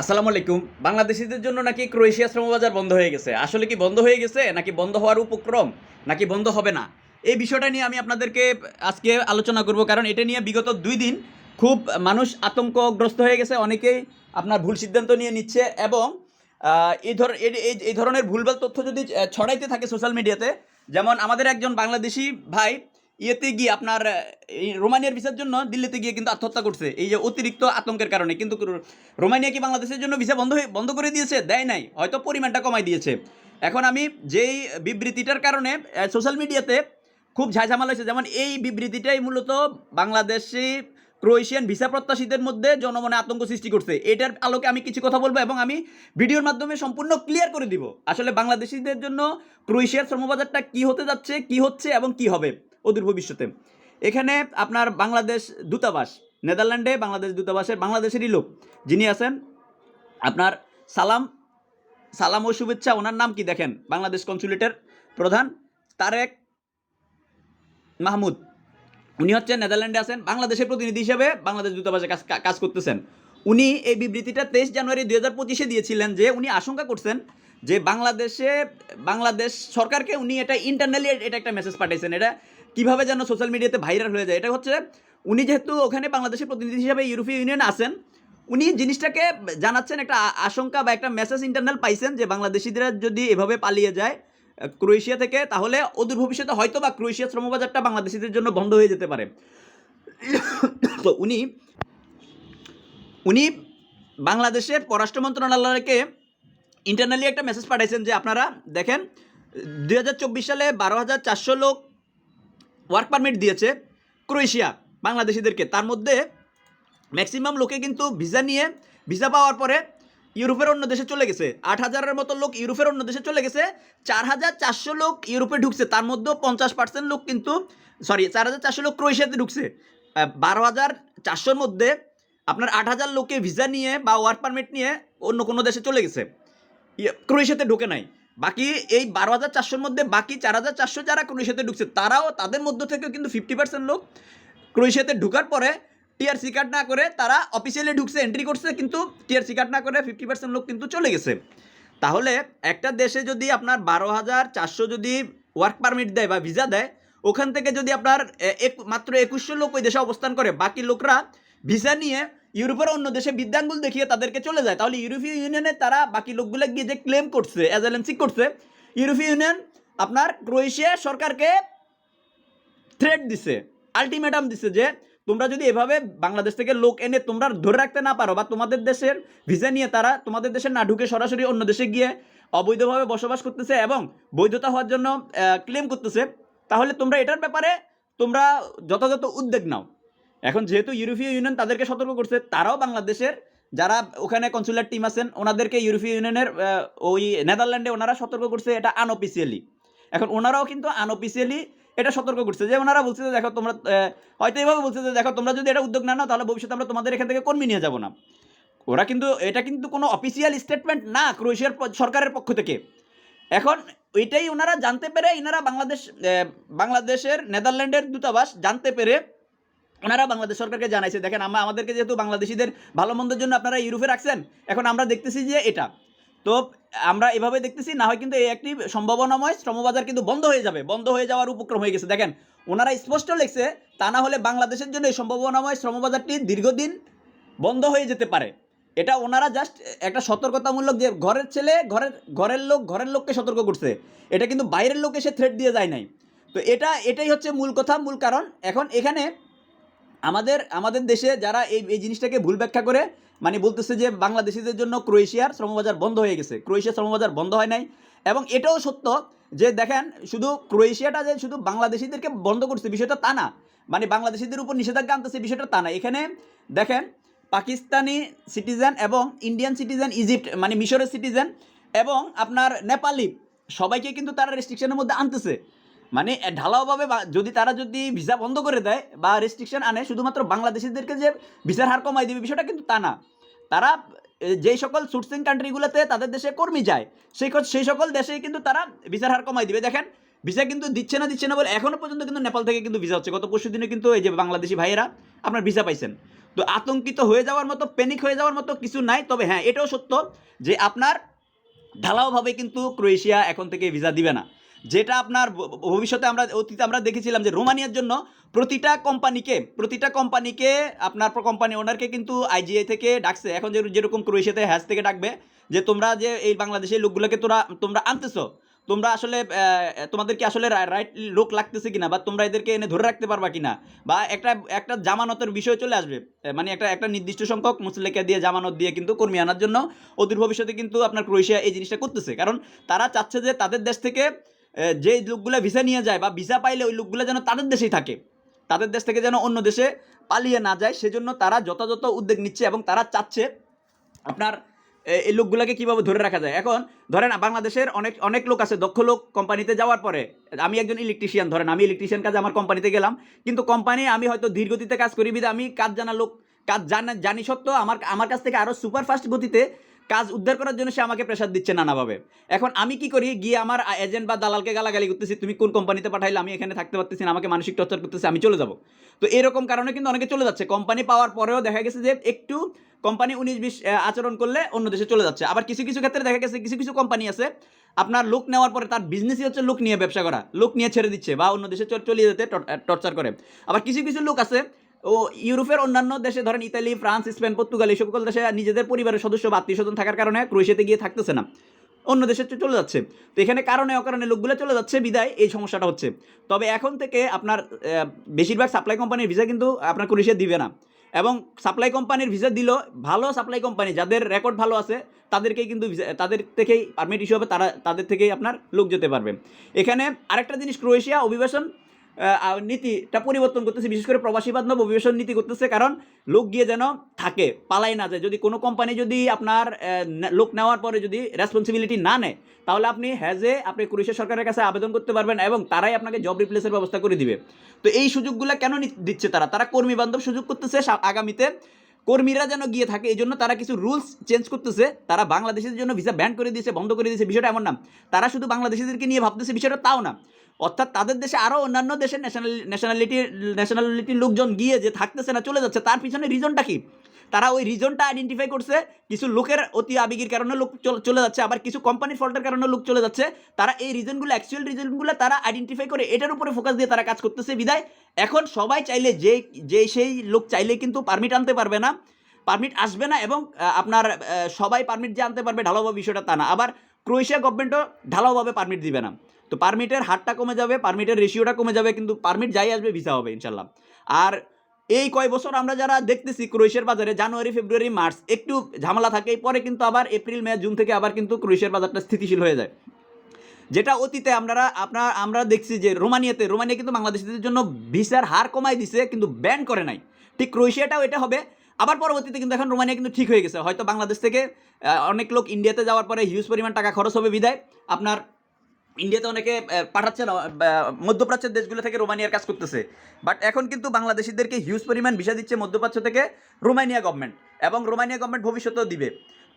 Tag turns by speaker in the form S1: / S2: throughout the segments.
S1: আসসালামু আলাইকুম। বাংলাদেশিদের জন্য নাকি ক্রোয়েশিয়া শ্রমবাজার বন্ধ হয়ে গেছে? আসলে কি বন্ধ হয়ে গেছে নাকি বন্ধ হওয়ার উপক্রম? নাকি বন্ধ হবে না? এই বিষয়টা নিয়ে আমি আপনাদেরকে আজকে আলোচনা করব, কারণ এটা নিয়ে বিগত দুই দিন খুব মানুষ আতঙ্কগ্রস্ত হয়ে গেছে। অনেকেই আপনার ভুল সিদ্ধান্ত নিয়ে নিচ্ছে এবং এই ধর, এই ধরনের ভুলভাল তথ্য যদি ছড়াইতে থাকে সোশ্যাল মিডিয়াতে, যেমন আমাদের একজন বাংলাদেশি ভাই ইয়েতে গিয়ে আপনার রোমানিয়ার ভিসার জন্য দিল্লিতে গিয়ে কিন্তু আত্মহত্যা করছে। এই যে অতিরিক্ত আতঙ্কের কারণে। কিন্তু রোমানিয়া কি বাংলাদেশের জন্য ভিসা বন্ধ হয়ে, বন্ধ করে দিয়েছে? দেয় নাই। হয়তো পরিমাণটা কমাই দিয়েছে। এখন আমি যেই বিবৃতিটার কারণে সোশ্যাল মিডিয়াতে খুব ঝাঝামাল হয়েছে। যেমন এই বিবৃতিটাই মূলত বাংলাদেশি, ক্রোয়েশিয়ান ভিসা প্রত্যাশীদের মধ্যে জনমনে আতঙ্ক সৃষ্টি করছে। এটার আলোকে আমি কিছু কথা বলব এবং আমি ভিডিওর মাধ্যমে সম্পূর্ণ ক্লিয়ার করে দিব। আসলে বাংলাদেশিদের জন্য ক্রোয়েশিয়ার শ্রমবাজারটা কি হতে যাচ্ছে, কি হচ্ছে এবং কি হবে? অদূর ভবিষ্যতে। এখানে আপনার বাংলাদেশ দূতাবাস, নেদারল্যান্ডে বাংলাদেশ দূতাবাসের বাংলাদেশেরই লোক যিনি আছেন আপনার সালাম সালাম ও শুভেচ্ছা, ওনার নাম কি দেখেন? বাংলাদেশ কনসুলেটের প্রধান তারেক মাহমুদ। উনি হচ্ছেন, নেদারল্যান্ডে আছেন, বাংলাদেশের প্রতিনিধি হিসেবে বাংলাদেশ দূতাবাসে কাজ কাজ করতেছেন। উনি এই বিবৃতিটা তেইশ জানুয়ারি দুই হাজার পঁচিশে দিয়েছিলেন যে উনি আশঙ্কা করছেন যে বাংলাদেশে, বাংলাদেশ সরকারকে উনি এটা ইন্টারনালি এটা একটা মেসেজ পাঠিয়েছেন এটা কীভাবে যেন সোশ্যাল মিডিয়াতে ভাইরাল হয়ে যায়? এটা হচ্ছে, উনি যেহেতু ওখানে বাংলাদেশের প্রতিনিধি হিসেবে ইউরোপীয় ইউনিয়ন আছেন, উনি জিনিসটাকে জানাচ্ছেন একটা আশঙ্কা বা একটা মেসেজ ইন্টারনাল পাইছেন যে বাংলাদেশিদের যদি এভাবে পালিয়ে যায়, ক্রোয়েশিয়া থেকে, তাহলে অদূর ভবিষ্যতে হয়তো বা ক্রোয়েশিয়া শ্রমবাজারটা বাংলাদেশিদের জন্য বন্ধ হয়ে যেতে পারে। তো উনি উনি বাংলাদেশের পররাষ্ট্র মন্ত্রণালয়কে ইন্টারনালি একটা মেসেজ পাঠাইছেন যে, আপনারা দেখেন দু হাজার চব্বিশ সালে বারো হাজার চারশো লোক ওয়ার্ক পারমিট দিয়েছে ক্রোয়েশিয়া বাংলাদেশিদেরকে। তার মধ্যে ম্যাক্সিমাম লোকে কিন্তু ভিসা নিয়ে ভিসা পাওয়ার পরে ইউরোপের অন্য দেশে চলে গেছে। আট হাজারের মতো লোক ইউরোপের অন্য দেশে চলে গেছে চার হাজার চারশো লোক ইউরোপে ঢুকছে। তার মধ্যেও পঞ্চাশ পার্সেন্ট লোক কিন্তু সরি চার হাজার চারশো লোক ক্রোয়েশিয়াতে ঢুকছে। বারো হাজার চারশোর মধ্যে আপনার আট হাজার লোকে ভিসা নিয়ে বা ওয়ার্ক পারমিট নিয়ে অন্য কোনো দেশে চলে গেছে। ইয়ে, ক্রোয়েশিয়াতে ঢুকে নাই। বাকি এই বারো হাজার চারশোর মধ্যে বাকি চার হাজার চারশো যারা ক্রোয়েশিয়াতে ঢুকছে, তারাও তাদের মধ্য থেকেও কিন্তু ফিফটি পার্সেন্ট লোক ক্রোয়েশিয়াতে ঢুকার পরে টিআরসি কার্ড না করে তারা অফিসিয়ালি ঢুকছে এন্ট্রি করছে, কিন্তু টিআরসি কার্ড না করে ফিফটি পার্সেন্ট লোক কিন্তু চলে গেছে। তাহলে একটা দেশে যদি আপনার বারো হাজার চারশো যদি ওয়ার্ক পারমিট দেয় বা ভিসা দেয়, ওখান থেকে যদি আপনার এক মাত্র একুশশো লোক ওই দেশে অবস্থান করে, বাকি লোকরা ভিসা নিয়ে ইউরোপের অন্য দেশে বিদ্যাঙ্গুল দেখিয়ে তাদেরকে চলে যায়। তাহলে ইউরোপীয় ইউনিয়নে তারা বাকি লোকগুলো গিয়ে যে ক্লেম করছে অ্যাজালেন্সি করছে, ইউরোপীয় ইউনিয়ন আপনার ক্রোয়েশিয়া সরকারকে থ্রেট দিছে আলটিমেটাম দিছে যে তোমরা যদি এভাবে বাংলাদেশ থেকে লোক এনে তোমরা ধরে রাখতে না পারো বা তোমাদের দেশের ভিসা নিয়ে তারা তোমাদের দেশে না ঢুকে সরাসরি অন্য দেশে গিয়ে অবৈধভাবে বসবাস করতেছে এবং বৈধতা হওয়ার জন্য ক্লেম করতেছে, তাহলে তোমরা এটার ব্যাপারে তোমরা যথাযথ উদ্যোগ নাও। এখন যেহেতু ইউরোপীয় ইউনিয়ন তাদেরকে সতর্ক করছে, তারাও বাংলাদেশের যারা ওখানে কনসুলার টিম আছেন, ওনাদেরকে ইউরোপীয় ইউনিয়নের ওই নেদারল্যান্ডে ওনারা সতর্ক করছে, এটা আনঅফিসিয়ালি এখন ওনারাও কিন্তু আনঅফিসিয়ালি এটা সতর্ক করছে, যে ওনারা বলছে যে দেখো তোমরা হয়তো এইভাবে বলছে যে দেখো তোমরা যদি এটা উদ্যোগ না নাও, তাহলে ভবিষ্যতে আমরা তোমাদের এখান থেকে কর্মী নিয়ে যাব না। ওরা কিন্তু, এটা কিন্তু কোনো অফিসিয়াল স্টেটমেন্ট না ক্রোয়েশিয়ার সরকারের পক্ষ থেকে। এখন ওইটাই ওনারা জানতে পেরে এনারা বাংলাদেশ বাংলাদেশের, নেদারল্যান্ডের দূতাবাস জানতে পেরে ওনারা বাংলাদেশ সরকারকে জানাইছে, দেখেন আমরা আমাদেরকে যেহেতু বাংলাদেশিদের ভালো মন্দের জন্য আপনারা ইউরোপে রাখছেন, এখন আমরা দেখতেছি যে এটা। তো আমরা এভাবে দেখতেছি, না হয় কিন্তু এই একটি সম্ভাবনাময় শ্রমবাজার কিন্তু বন্ধ হয়ে যাবে, বন্ধ হয়ে যাওয়ার উপক্রম হয়ে গেছে। দেখেন, ওনারা স্পষ্ট লিখছে, তা না হলে বাংলাদেশের জন্য এই সম্ভাবনাময় শ্রমবাজারটি দীর্ঘদিন বন্ধ হয়ে যেতে পারে। এটা ওনারা জাস্ট একটা সতর্কতামূলক যে ঘরের ছেলে, ঘরের ঘরের লোক, ঘরের লোককে সতর্ক করছে। এটা কিন্তু বাইরের লোক এসে থ্রেট দিয়ে যায় নাই। তো এটা, এটাই হচ্ছে মূল কথা, মূল কারণ। এখন এখানে আমাদের আমাদের দেশে যারা এই এই জিনিসটাকে ভুল ব্যাখ্যা করে মানে বলতেছে যে বাংলাদেশিদের জন্য ক্রোয়েশিয়ার শ্রমবাজার বন্ধ হয়ে গেছে। ক্রোয়েশিয়ার শ্রমবাজার বন্ধ হয় নাই। এবং এটাও সত্য যে দেখেন, শুধু ক্রোয়েশিয়াটা যে শুধু বাংলাদেশিদেরকে বন্ধ করছে বিষয়টা তা না। মানে বাংলাদেশিদের উপর নিষেধাজ্ঞা আনতেছে বিষয়টা তা না। এখানে দেখেন, পাকিস্তানি সিটিজেন এবং ইন্ডিয়ান সিটিজেন, ইজিপ্ট মানে মিশরের সিটিজেন এবং আপনার নেপালি, সবাইকে কিন্তু তারা রেস্ট্রিকশনের মধ্যে আনতেছে। মানে ঢালাওভাবে যদি তারা যদি ভিসা বন্ধ করে দেয় বা রেস্ট্রিকশন আনে, শুধুমাত্র বাংলাদেশিদেরকে যে ভিসার হার কমাই দেবে, বিষয়টা কিন্তু তা না। তারা যেই সকল সুটসিং কান্ট্রিগুলোতে তাদের দেশে কর্মী যায়, সেই সেই সকল দেশেই কিন্তু তারা ভিসার হার কমাই দিবে। দেখেন, ভিসা কিন্তু দিচ্ছে না দিচ্ছে না বলে এখনও পর্যন্ত কিন্তু নেপাল থেকে কিন্তু ভিসা হচ্ছে। গত পরশু দিনে কিন্তু এই যে বাংলাদেশি ভাইয়েরা আপনার ভিসা পাইছেন। তো আতঙ্কিত হয়ে যাওয়ার মতো প্যানিক হয়ে যাওয়ার মতো কিছু নাই, তবে হ্যাঁ এটাও সত্য যে আপনার ঢালাওভাবে কিন্তু ক্রোয়েশিয়া এখন থেকে ভিসা দিবে না। যেটা আপনার ভবিষ্যতে আমরা, অতীতে আমরা দেখেছিলাম যে রোমানিয়ার জন্য প্রতিটা কোম্পানিকে প্রতিটা কোম্পানিকে আপনার কোম্পানি ওনারকে কিন্তু আইজিআই থেকে ডাকছে। এখন যে, যেরকম ক্রোয়েশিয়াতে হ্যাজ থেকে ডাকবে যে, তোমরা যে এই বাংলাদেশের লোকগুলোকে তোরা, তোমরা আনতেছো, তোমরা আসলে তোমাদের কি আসলে রাইট লোক লাগতেছে কিনা বা তোমরা এদেরকে এনে ধরে রাখতে পারবা কিনা? বা একটা একটা জামানতের বিষয় চলে আসবে। মানে একটা একটা নির্দিষ্ট সংখ্যক মুসলিকে দিয়ে, জামানত দিয়ে কিন্তু কর্মী আনার জন্য অদূর ভবিষ্যতে কিন্তু আপনার ক্রোয়েশিয়া এই জিনিসটা করতেছে। কারণ তারা চাচ্ছে যে তাদের দেশ থেকে যে লোকগুলো ভিসা নিয়ে যায় বা ভিসা পাইলে ওই লোকগুলো যেন তাদের দেশেই থাকে। তাদের দেশ থেকে যেন অন্য দেশে পালিয়ে না যায়, সেজন্য তারা যথাযথ উদ্যোগ নিচ্ছে এবং তারা চাচ্ছে আপনার এই লোকগুলোকে কীভাবে ধরে রাখা যায়। এখন ধরেন বাংলাদেশের অনেক অনেক লোক আছে, দক্ষ লোক কোম্পানিতে যাওয়ার পরে, আমি একজন ইলেকট্রিশিয়ান ধরেন আমি ইলেকট্রিশিয়ান কাজে আমার কোম্পানিতে গেলাম, কিন্তু কোম্পানি আমি হয়তো ধীর গতিতে কাজ করি বিধে আমি কাজ জানা লোক, কাজ জানা, জানি সত্ত্বেও আমার আমার কাছ থেকে আরও সুপার ফাস্ট গতিতে কাজ উদ্ধার করার জন্য সে আমাকে প্রেশার দিচ্ছে নানাভাবে। এখন আমি কি করি? গিয়ে আমার এজেন্ট বা দালালকে গালাগালি করতেছি, তুমি কোন কোম্পানিতে পাঠাইলে? আমি এখানে থাকতে পারতেছি আমাকে মানসিক টর্চার করতেছে, আমি চলে যাব। তো এরকম কারণে কিন্তু অনেকে চলে যাচ্ছে। কোম্পানি পাওয়ার পরেও দেখা গেছে যে একটু কোম্পানি উনিশ বিশ আচরণ করলে অন্য দেশে চলে যাচ্ছে। আবার কিছু কিছু ক্ষেত্রে দেখা গেছে কিছু কিছু কোম্পানি আছে, আপনার লোক নেওয়ার পরে তার বিজনেসই হচ্ছে লোক নিয়ে ব্যবসা করা, লোক নিয়ে ছেড়ে দিচ্ছে বা অন্য দেশে চল- যেতে টর্চার করে। আবার কিছু কিছু লোক আছে ও ইউরোপের অন্যান্য দেশে ধরেন ইতালি, ফ্রান্স, স্পেন, পর্তুগাল এই সকল দেশে নিজেদের পরিবারের সদস্য বা আত্মীয় স্বজন থাকার কারণে ক্রোয়েশিয়াতে গিয়ে থাকতেছে না। অন্য দেশে চলে যাচ্ছে। তো এখানে কারণে অকারণে লোকগুলো চলে যাচ্ছে, বিদায়, এই সমস্যাটা হচ্ছে। তবে এখন থেকে আপনার বেশিরভাগ সাপ্লাই কোম্পানির ভিসা কিন্তু আপনার ক্রোয়েশিয়া দিবে না। এবং সাপ্লাই কোম্পানির ভিসা দিল, ভালো সাপ্লাই কোম্পানি যাদের রেকর্ড ভালো আছে, তাদেরকেই কিন্তু তাদের থেকেই পারমিট ইস্যু হবে, তারা, তাদের থেকেই আপনার লোক যেতে পারবে। এখানে আরেকটা জিনিস, ক্রোয়েশিয়া অভিবাসন নীতিটা পরিবর্তন করতেছে, বিশেষ করে প্রবাসী বান্ধব নীতি করতেছে, কারণ লোক গিয়ে যেন থাকে, পালাই না যায়। যদি কোনো কোম্পানি যদি আপনার লোক নেওয়ার পরে যদি রেসপন্সিবিলিটি না নেয়, তাহলে আপনি হ্যাজে আপনি ক্রোয়েশিয়া সরকারের কাছে আবেদন করতে পারবেন এবং তারাই আপনাকে জব রিপ্লেসের ব্যবস্থা করে দিবে। তো এই সুযোগগুলো কেন দিচ্ছে তারা? তারা কর্মী বান্ধব সুযোগ করতেছে আগামীতে। কর্মীরা যেন গিয়ে থাকে, এই জন্য তারা কিছু রুলস চেঞ্জ করতেছে। তারা বাংলাদেশের জন্য ভিসা ব্যান করে দিয়েছে, বন্ধ করে দিয়েছে, বিষয়টা এমন না। তারা শুধু বাংলাদেশিদেরকে নিয়ে ভাবতেছে, বিষয়টা তাও না। অর্থাৎ তাদের দেশে আরও অন্যান্য দেশের ন্যাশনাল ন্যাশনালিটি ন্যাশনালিটির লোকজন গিয়ে যে থাকতেছে না, চলে যাচ্ছে, তার পিছনে রিজনটা কি? তারা ওই রিজনটা আইডেন্টিফাই করছে, কিছু লোকের অতি আবেগের কারণে লোক চল- যাচ্ছে, আবার কিছু কোম্পানির ফল্টের কারণে লোক চলে যাচ্ছে, তারা এই রিজনগুলো অ্যাকচুয়াল রিজনগুলো তারা আইডেন্টিফাই করে, এটার উপরে ফোকাস দিয়ে তারা কাজ করতেছে, বিদায়। এখন সবাই চাইলে যে যে সেই লোক চাইলে কিন্তু পারমিট আনতে পারবে না পারমিট আসবে না এবং আপনার সবাই পারমিট যে আনতে পারবে ঢালাওভাবে বিষয়টা তা না, আবার ক্রোয়েশিয়া গভর্নমেন্টও ঢালাওভাবে পারমিট দিবে না। তো পারমিটের হারটা কমে যাবে পারমিটের রেশিওটা কমে যাবে, কিন্তু পারমিট যাই আসবে ভিসা হবে ইনশাল্লাহ আর এই কয় বছর আমরা যারা দেখতেছি ক্রোয়েশিয়ার বাজারে, জানুয়ারি, ফেব্রুয়ারি, মার্চ, একটু ঝামেলা থাকে, পরে কিন্তু আবার এপ্রিল, মে, জুন থেকে আবার কিন্তু ক্রোয়েশিয়ার বাজারটা স্থিতিশীল হয়ে যায়। যেটা অতীতে আমরা, আপনার, আমরা দেখছি যে রোমানিয়াতে, রোমানিয়া কিন্তু বাংলাদেশিদের জন্য ভিসার হার কমাই দিছে, কিন্তু ব্যান করে নাই। ঠিক ক্রোয়েশিয়াটাও এটা হবে, আবার পরবর্তীতে কিন্তু এখন রোমানিয়া কিন্তু ঠিক হয়ে গেছে। হয়তো বাংলাদেশ থেকে অনেক লোক ইন্ডিয়াতে যাওয়ার পরে হিউজ পরিমাণ টাকা খরচ হবে বিদায়। আপনার ইন্ডিয়াতে অনেকে পাঠাচ্ছে না, মধ্যপ্রাচ্যের দেশগুলো থেকে রোমানিয়ার কাজ করতেছে। বাট এখন কিন্তু বাংলাদেশিদেরকে হিউজ পরিমাণ ভিসা দিচ্ছে মধ্যপ্রাচ্য থেকে রোমানিয়া গভর্নমেন্ট এবং রোমানিয়া গভর্নমেন্ট ভবিষ্যতেও দিবে।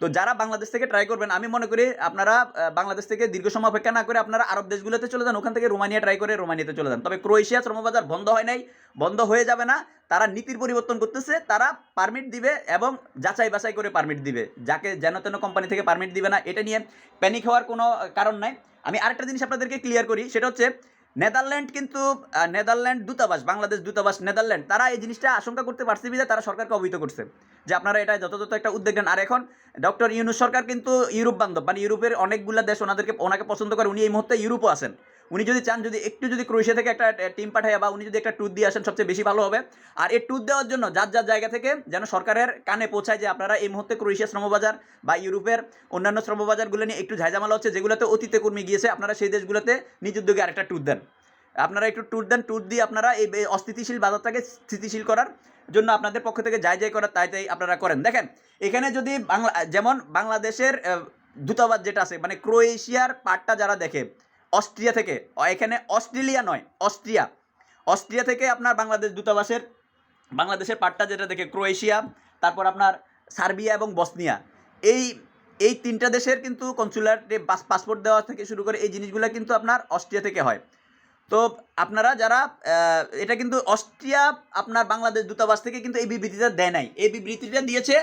S1: তো যারা বাংলাদেশ থেকে ট্রাই করবেন, আমি মনে করি আপনারা বাংলাদেশ থেকে দীর্ঘ সময় অপেক্ষা না করে আপনারা আরব দেশগুলোতে চলে যান, ওখান থেকে রোমানিয়া ট্রাই করে রোমানিয়াতে চলে যান। তবে ক্রোয়েশিয়া শ্রমবাজার বন্ধ হয় নাই, বন্ধ হয়ে যাবে না, তারা নীতির পরিবর্তন করতেছে, তারা পারমিট দিবে এবং যাচাই বাছাই করে পারমিট দিবে, যাকে যেন তেন কোম্পানি থেকে পারমিট দিবে না, এটা নিয়ে প্যানিক হওয়ার কোনো কারণ নাই। আমি আরেকটা জিনিস আপনাদেরকে ক্লিয়ার করি, সেটা হচ্ছে নেদারল্যান্ড কিন্তু নেদারল্যান্ড দূতাবাস, বাংলাদেশ দূতাবাস, নেদারল্যান্ড, তারা এই জিনিসটা আশঙ্কা করতে পারছে বিধায় তারা সরকারকে অবহিত করছে। যে আপনারা এটা যথাযথ একটা উদ্যোগ নেন। আর এখন ডক্টর ইউনুস সরকার কিন্তু ইউরোপ বান্ধব মানে ইউরোপের অনেকগুলো দেশ ওনাদেরকে, ওনাকে পছন্দ করে, উনি এই মুহূর্তে ইউরোপও আছেন। উনি যদি চান, যদি একটু যদি ক্রোয়েশিয়া থেকে একটা টিম পাঠায় বা উনি যদি একটা ট্যুর দিয়ে আসেন, সবচেয়ে বেশি ভালো হবে। আর এই ট্যুর দেওয়ার জন্য যার যার জায়গা থেকে যেন সরকারের কানে পৌঁছায় যে আপনারা এই মুহূর্তে ক্রোয়েশিয়া শ্রমবাজার বা ইউরোপের অন্যান্য শ্রমবাজারগুলো নিয়ে একটু ঝাঁঝামালা হচ্ছে, যেগুলোতে অতীতে কর্মী গিয়েছে, আপনারা সেই দেশগুলোতে নিজ উদ্যোগে আরেকটা ট্যুর দেন। আপনারা একটু ট্যুর দেন ট্যুর দিয়ে আপনারা এই অস্থিতিশীল বাজারটাকে স্থিতিশীল করার জন্য আপনাদের পক্ষ থেকে যাই যাই করার তাই তাই আপনারা করেন। দেখেন, এখানে যদি বাংলা, যেমন বাংলাদেশের দূতাবাস যেটা আছে মানে ক্রোয়েশিয়ার পার্টটা যারা দেখে অস্ট্রিয়া থেকে। এখানে অস্ট্রেলিয়া নয়, অস্ট্রিয়া। অস্ট্রিয়া থেকে আপনার বাংলাদেশ দূতাবাসের, বাংলাদেশের পার্টটা যেটা দেখে, ক্রোয়েশিয়া, তারপর আপনার সার্বিয়া এবং বসনিয়া। এই এই তিনটা দেশের কিন্তু কনসুলার পাসপোর্ট দেওয়া থেকে শুরু করে এই জিনিসগুলো কিন্তু আপনার অস্ট্রিয়া থেকে হয়। তো আপনারা যারা এটা কিন্তু অস্ট্রিয়া আপনার বাংলাদেশ দূতাবাস থেকে কিন্তু এই বিবৃতিটা দেয় নাই। এই বিবৃতিটা দিয়েছে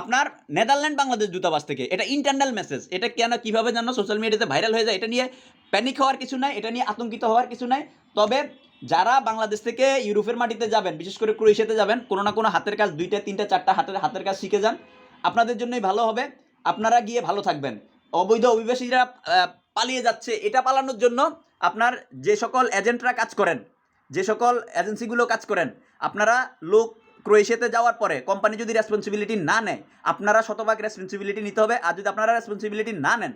S1: আপনার নেদারল্যান্ড, বাংলাদেশ দূতাবাস থেকে। এটা ইন্টারনাল মেসেজ এটা কেন, কীভাবে জানো? সোশ্যাল মিডিয়াতে ভাইরাল হয়ে যায়, এটা নিয়ে প্যানিক হওয়ার কিছু নাই, এটা নিয়ে আতঙ্কিত হওয়ার কিছু নাই। তবে যারা বাংলাদেশ থেকে ইউরোপের মাটিতে যাবেন, বিশেষ করে ক্রোয়েশিয়াতে যাবেন, কোনো না কোনো হাতের কাজ, দুইটা, তিনটা, চারটা হাতের হাতের কাজ শিখে যান। আপনাদের জন্যই ভালো হবে। আপনারা গিয়ে ভালো থাকবেন। অবৈধ অভিবাসীরা পালিয়ে যাচ্ছে। এটা পালানোর জন্য আপনার যে সকল এজেন্টরা কাজ করেন, যে সকল এজেন্সিগুলো কাজ করেন, আপনারা লোক ক্রোয়েশিয়াতে যাওয়ার পরে কোম্পানি যদি রেসপন্সিবিলিটি না নেয়, আপনারা শতভাগ রেসপন্সিবিলিটি নিতে হবে। আর যদি আপনারা রেসপন্সিবিলিটি না নেন,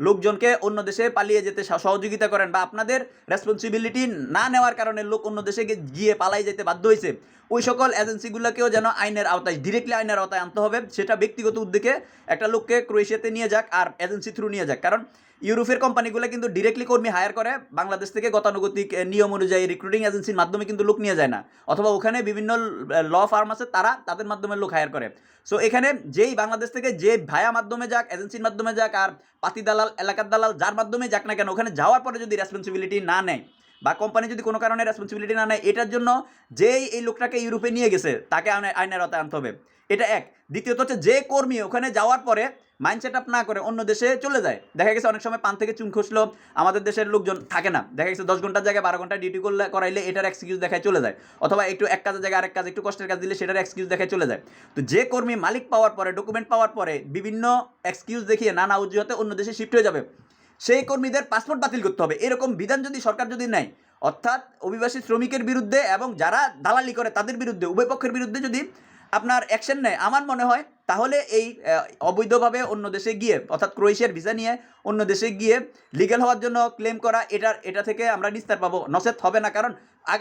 S1: লোকজনকে অন্য দেশে পালিয়ে যেতে সহ- সহযোগিতা করেন বা আপনাদের রেসপন্সিবিলিটি না নেওয়ার কারণে লোক অন্য দেশে গিয়ে পালাই যেতে বাধ্য হয়েছে, ওই সকল এজেন্সিগুলোকেও যেন আইনের আওতায় ডিরেক্টলি আইনের আওতায় আনতে হবে। সেটা ব্যক্তিগত উদ্যোগে একটা লোককে ক্রোয়েশিয়াতে নিয়ে যাক আর এজেন্সি থ্রু নিয়ে যাক। কারণ ইউরোপের কোম্পানিগুলো কিন্তু ডিরেক্টলি কর্মী হায়ার করে। বাংলাদেশ থেকে গতানুগতিক নিয়ম অনুযায়ী রিক্রুটিং এজেন্সির মাধ্যমে কিন্তু লোক নিয়ে যায় না। অথবা ওখানে বিভিন্ন ল ফার্ম আছে, তারা তাদের মাধ্যমে লোক হায়ার করে। সো এখানে যেই বাংলাদেশ থেকে যে ভায়া মাধ্যমে যাক এজেন্সির মাধ্যমে যাক, আর পাতি দালাল, এলাকার দালাল, যার মাধ্যমে যাক না কেন, ওখানে যাওয়ার পরে যদি রেসপন্সিবিলিটি না নেয়, বা কোম্পানি যদি কোনো কারণে রেসপন্সিবিলিটি না নেয়, এটার জন্য যেই এই লোকটাকে ইউরোপে নিয়ে গেছে, তাকে আইনে- আইনের আওতায় আনতে হবে। এটা এক। দ্বিতীয়ত হচ্ছে যে কর্মী ওখানে যাওয়ার পরে মাইন্ড সেট আপ না করে অন্য দেশে চলে যায়। দেখা গেছে অনেক সময় পান থেকে চুন খসলো আমাদের দেশের লোকজন থাকে না। দেখা গেছে দশ ঘণ্টার জায়গায় বারো ঘণ্টা ডিউটি করলে, করাইলে এটার এক্সকিউজ দেখায় চলে যায়। অথবা একটু এক কাজের জায়গায় আরেক কাজ একটু কষ্টের কাজ দিলে সেটার এক্সকিউজ দেখায় চলে যায়। তো যে কর্মী মালিক পাওয়ার পরে ডকুমেন্ট পাওয়ার পরে বিভিন্ন এক্সকিউজ দেখিয়ে নানা অজুহাতে অন্য দেশে শিফট হয়ে যাবে। সেই কর্মীদের পাসপোর্ট বাতিল করতে হবে। এরকম বিধান যদি সরকার যদি নেয়, অর্থাৎ অভিবাসী শ্রমিকের বিরুদ্ধে এবং যারা দালালি করে তাদের বিরুদ্ধে, উভয় পক্ষের বিরুদ্ধে যদি আপনার অ্যাকশন নেয়, আমার মনে হয় তাহলে এই অবৈধভাবে অন্য দেশে গিয়ে, অর্থাৎ ক্রোয়েশিয়ার ভিসা নিয়ে অন্য দেশে গিয়ে লিগেল হওয়ার জন্য ক্লেম করা, এটার, এটা থেকে আমরা নিস্তার পাবো। নসেত হবে না, কারণ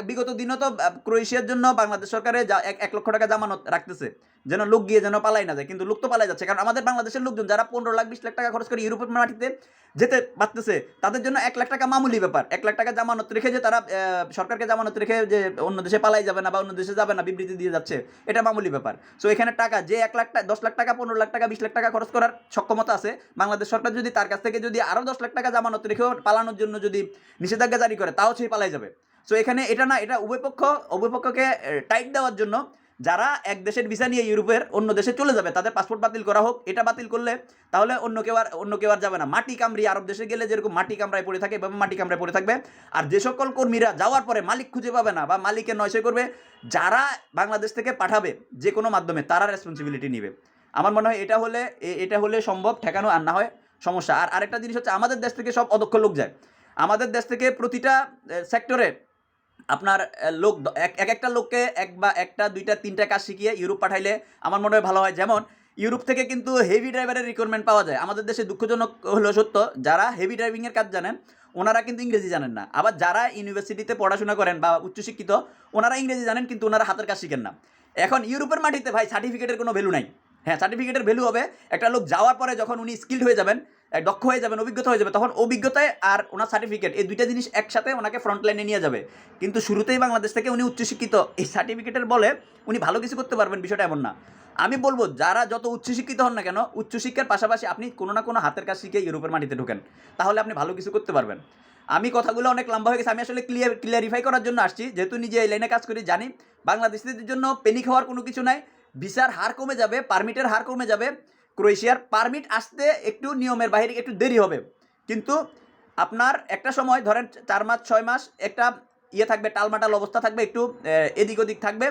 S1: বিগত দিনও তো ক্রোয়েশিয়ার জন্য বাংলাদেশ সরকারে এক লক্ষ টাকা জামানত রাখতেছে, যেন লোক গিয়ে যেন পালাই না যায়, কিন্তু লোক তো পালাই যাচ্ছে। কারণ আমাদের বাংলাদেশের লোকজন যারা পনেরো লাখ, বিশ লাখ টাকা খরচ করে ইউরোপের মাটিতে যেতে পারতেছে, তাদের জন্য এক লাখ টাকা মামুলি ব্যাপার। এক লাখ টাকা জামানত রেখে যে তারা সরকারকে জামানত রেখে যে অন্য দেশে পালাই যাবে না বা অন্য দেশে যাবে না, বিবৃতি দিয়ে যাচ্ছে, এটা মামুলি ব্যাপার। সো এখানে টাকা, যে এক লাখ দশ লাখ টাকা, পনেরো লাখ টাকা, বিশ লাখ টাকা খরচ করার সক্ষমতা আছে, বাংলাদেশ সরকার যদি তার কাছ থেকে যদি আরও দশ লাখ টাকা জামানত রেখেও পালানোর জন্য যদি নিষেধাজ্ঞা জারি করে, তাও সেই পালাই যাবে। সো এখানে এটা না, এটা উভয় পক্ষ, উভয় পক্ষকে টাইট দেওয়ার জন্য যারা এক দেশের ভিসা নিয়ে ইউরোপের অন্য দেশে চলে যাবে, তাদের পাসপোর্ট বাতিল করা হোক, এটা বাতিল করলে তাহলে অন্য কেউ আর, অন্য কেউ আর যাবে না। মাটি কামড়ি আরব দেশে গেলে যেরকম মাটি কামড়ায় পড়ে থাকে, এভাবে মাটি কামড়ায় পড়ে থাকবে। আর যে সকল কর্মীরা যাওয়ার পরে মালিক খুঁজে পাবে না বা মালিকের নয়সে করবে, যারা বাংলাদেশ থেকে পাঠাবে যে কোনো মাধ্যমে, তারা রেসপন্সিবিলিটি নেবে। আমার মনে হয় এটা হলে এটা হলে সম্ভব, ঠেকানো আর না হয় সমস্যা। আর আরেকটা জিনিস হচ্ছে, আমাদের দেশ থেকে সব অদক্ষ লোক যায়। আমাদের দেশ থেকে প্রতিটা সেক্টরে আপনার লোক এক এক একটা লোককে এক বা একটা, দুইটা, তিনটা কাজ শিখিয়ে ইউরোপ পাঠাইলে আমার মনে হয় ভালো হয়। যেমন, ইউরোপ থেকে কিন্তু হেভি ড্রাইভারের রিকোয়ারমেন্ট পাওয়া যায়। আমাদের দেশে দুঃখজনক হলো সত্য, যারা হেভি ড্রাইভিংয়ের কাজ জানেন, ওনারা কিন্তু ইংরেজি জানেন না। আবার যারা ইউনিভার্সিটিতে পড়াশোনা করেন বা উচ্চশিক্ষিত, ওনারা ইংরেজি জানেন, কিন্তু ওনারা হাতের কাজ শিখেন না। এখন ইউরোপের মাটিতে ভাই সার্টিফিকেটের কোনো ভ্যালু নাই। হ্যাঁ সার্টিফিকেটের ভ্যালু হবে, একটা লোক যাওয়ার পরে যখন উনি স্কিল্ড হয়ে যাবেন দক্ষ হয়ে যাবেন, অভিজ্ঞতা হয়ে যাবে, তখন অভিজ্ঞতায় আর ওনার সার্টিফিকেট এই দুইটা জিনিস একসাথে ওনাকে ফ্রন্ট লাইনে নিয়ে যাবে। কিন্তু শুরুতেই বাংলাদেশ থেকে উনি উচ্চশিক্ষিত, এই সার্টিফিকেটের বলে উনি ভালো কিছু করতে পারবেন, বিষয়টা এমন না। আমি বলব, যারা যত উচ্চশিক্ষিত হন না কেন, উচ্চশিক্ষার পাশাপাশি আপনি কোনো না কোনো হাতের কাজ শিখে ইউরোপের মাটিতে ঢোকেন। তাহলে আপনি ভালো কিছু করতে পারবেন। আমি কথাগুলো অনেক লম্বা হয়ে গেছে, আমি আসলে ক্লিয়ার ক্লিয়ারিফাই করার জন্য আসছি। যেহেতু নিজে এই লাইনে কাজ করি, জানি বাংলাদেশিদের জন্য পেনিক হওয়ার কোনো কিছু নাই। ভিসার হার কমে যাবে পারমিটের হার কমে যাবে। ক্রোয়েশিয়ার পারমিট আসতে একটু নিয়মের বাইরে একটু দেরি হবে। কিন্তু আপনার একটা সময়, ধরেন চার মাস, ছয় মাস একটা ইয়ে থাকবে, টালমাটাল অবস্থা থাকবে, একটু এদিক ওদিক থাকবে।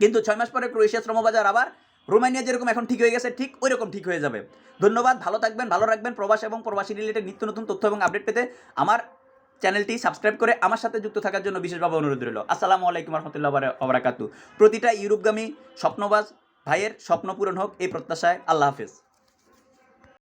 S1: কিন্তু ছয় মাস পরে ক্রোয়েশিয়া শ্রমবাজার আবার রোমানিয়া যেরকম এখন ঠিক হয়ে গেছে, ঠিক ওই রকম ঠিক হয়ে যাবে। ধন্যবাদ, ভালো থাকবেন, ভালো রাখবেন, প্রবাস এবং প্রবাসী রিলেটেড নিত্য নতুন তথ্য এবং আপডেট পেতে আমার চ্যানেলটি সাবস্ক্রাইব করে আমার সাথে যুক্ত থাকার জন্য বিশেষভাবে অনুরোধ রইল। আসসালামু আলাইকুম রহমতুল্লাহ ওবরাকাতু। প্রতিটা ইউরোপগামী স্বপ্নবাজ ভাইয়ের স্বপ্ন পূরণ হোক এই প্রত্যাশায় আল্লাহ হাফেজ।